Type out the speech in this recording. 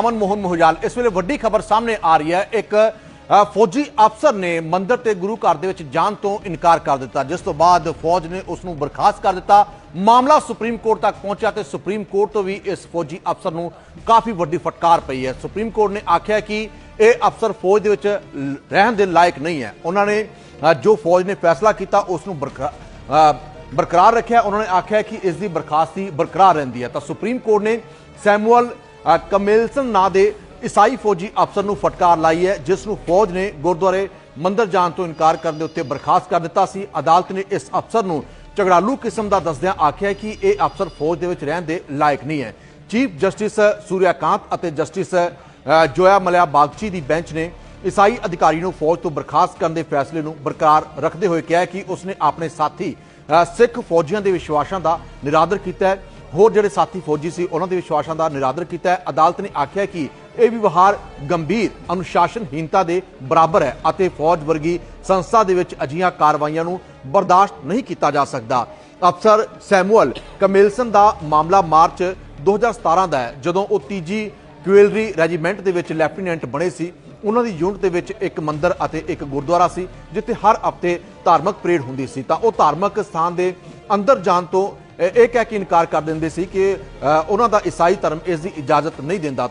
ਅਮਨ ਮੋਹਨ ਮੋਹਜਾਲ। ਇਸ ਵੇਲੇ ਵੱਡੀ ਖਬਰ ਸਾਹਮਣੇ ਆ ਰਹੀ ਹੈ। ਇੱਕ ਫੌਜੀ ਅਫਸਰ ਨੇ ਮੰਦਰ ਤੇ ਗੁਰੂ ਘਰ ਦੇ ਵਿੱਚ ਜਾਣ ਤੋਂ ਇਨਕਾਰ ਕਰ ਦਿੱਤਾ। ਜਿਸ ਤੋਂ ਬਾਅਦ ਫੌਜ ਨੇ ਉਸ ਨੂੰ ਬਰਖਾਸਤ ਕਰ ਦਿੱਤਾ। ਮਾਮਲਾ ਸੁਪਰੀਮ ਕੋਰਟ ਤੱਕ ਪਹੁੰਚਿਆ ਤੇ ਸੁਪਰੀਮ ਕੋਰਟ ਤੋਂ ਵੀ ਇਸ ਫੌਜੀ ਅਫਸਰ ਨੂੰ ਕਾਫੀ ਵੱਡੀ ਫਟਕਾਰ ਪਈ ਹੈ। ਸੁਪਰੀਮ ਕੋਰਟ ਨੇ ਆਖਿਆ ਕਿ ਇਹ ਅਫਸਰ ਫੌਜ ਦੇ ਵਿੱਚ ਰਹਿਣ ਦੇ ਲਾਇਕ ਨਹੀਂ ਹੈ। ਉਹਨਾਂ ਨੇ ਜੋ ਫੌਜ ਨੇ ਫੈਸਲਾ ਕੀਤਾ, ਉਸ ਨੂੰ ਬਰਕਰਾਰ ਰੱਖਿਆ। ਉਹਨਾਂ ਨੇ ਆਖਿਆ ਕਿ ਇਸ ਦੀ ਬਰਖਾਸਤੀ ਬਰਕਰਾਰ ਰਹਿੰਦੀ ਹੈ। ਤਾਂ ਸੁਪਰੀਮ ਕੋਰਟ ਨੇ ਸੈਮੂਅਲ ਕਮੇਲਸਨ ਨਾਂ ਦੇ ਈਸਾਈ ਫੌਜੀ ਅਫਸਰ ਨੂੰ ਫਟਕਾਰ ਲਾਈ ਹੈ, ਜਿਸ ਨੂੰ ਫੌਜ ਨੇ ਗੁਰਦੁਆਰੇ ਮੰਦਰ ਜਾਣ ਤੋਂ ਇਨਕਾਰ ਕਰਨ ਦੇ ਉੱਤੇ ਬਰਖਾਸਤ ਕਰ ਦਿੱਤਾ ਸੀ। ਅਦਾਲਤ ਨੇ ਇਸ ਅਫਸਰ ਨੂੰ ਝਗੜਾਲੂ ਕਿਸਮ ਦਾ ਦੱਸਦਿਆਂ ਆਖਿਆ ਕਿ ਇਹ ਅਫਸਰ ਫੌਜ ਦੇ ਵਿੱਚ ਰਹਿਣ ਦੇ ਲਾਇਕ ਨਹੀਂ ਹੈ। ਚੀਫ ਜਸਟਿਸ ਸੂਰਿਆਕਾਂਤ ਅਤੇ ਜਸਟਿਸ ਜੋਇਆ ਮਲਿਆ ਬਾਗਚੀ ਦੀ ਬੈਂਚ ਨੇ ਈਸਾਈ ਅਧਿਕਾਰੀ ਨੂੰ ਫੌਜ ਤੋਂ ਬਰਖਾਸਤ ਕਰਨ ਦੇ ਫੈਸਲੇ ਨੂੰ ਬਰਕਰਾਰ ਰੱਖਦੇ ਹੋਏ ਕਿਹਾ ਕਿ ਉਸਨੇ ਆਪਣੇ ਸਾਥੀ ਸਿੱਖ ਫੌਜੀਆਂ ਦੇ ਵਿਸ਼ਵਾਸਾਂ ਦਾ ਨਿਰਾਦਰ ਕੀਤਾ ਹੈ। ਹੋਰ ਜਿਹੜੇ ਸਾਥੀ ਫੌਜੀ ਸੀ, ਉਹਨਾਂ ਦੇ ਵਿਸ਼ਵਾਸਾਂ ਦਾ ਨਿਰਾਦਰ ਕੀਤਾ ਹੈ। ਅਦਾਲਤ ਨੇ ਆਖਿਆ ਕਿ ਇਹ ਵਿਵਹਾਰ ਗੰਭੀਰ ਅਨੁਸ਼ਾਸਨਹੀਨਤਾ ਦੇ ਬਰਾਬਰ ਹੈ ਅਤੇ ਫੌਜ ਵਰਗੀ ਸੰਸਥਾ ਦੇ ਵਿੱਚ ਅਜਿਹੀਆਂ ਕਾਰਵਾਈਆਂ ਨੂੰ ਬਰਦਾਸ਼ਤ ਨਹੀਂ ਕੀਤਾ ਜਾ ਸਕਦਾ। ਅਫਸਰ ਸੈਮੂਅਲ ਕਮਿਲਸਨ ਦਾ ਮਾਮਲਾ ਮਾਰਚ 2017 ਦਾ ਹੈ। ਜਦੋਂ ਉਹ ਤੀਜੀ ਕੁਇਲਰੀ ਰੈਜੀਮੈਂਟ ਦੇ ਵਿੱਚ ਲੈਫਟੀਨੈਂਟ ਬਣੇ ਸੀ, ਉਹਨਾਂ ਦੀ ਯੂਨਿਟ ਦੇ ਵਿੱਚ ਇੱਕ ਮੰਦਿਰ ਅਤੇ ਇੱਕ ਗੁਰਦੁਆਰਾ ਸੀ, ਜਿੱਥੇ ਹਰ ਹਫ਼ਤੇ ਧਾਰਮਿਕ ਪਰੇਡ ਹੁੰਦੀ ਸੀ। ਤਾਂ ਉਹ ਧਾਰਮਿਕ ਸਥਾਨ ਦੇ ਅੰਦਰ ਜਾਣ ਤੋਂ ਇਹ ਕਹਿ ਕੇ ਇਨਕਾਰ ਕਰ ਦਿੰਦੇ ਸੀ ਕਿ ਅ, ਉਹਨਾਂ ਦਾ ਈਸਾਈ ਧਰਮ ਇਸ ਦੀ ਇਜਾਜ਼ਤ ਨਹੀਂ ਦਿੰਦਾ।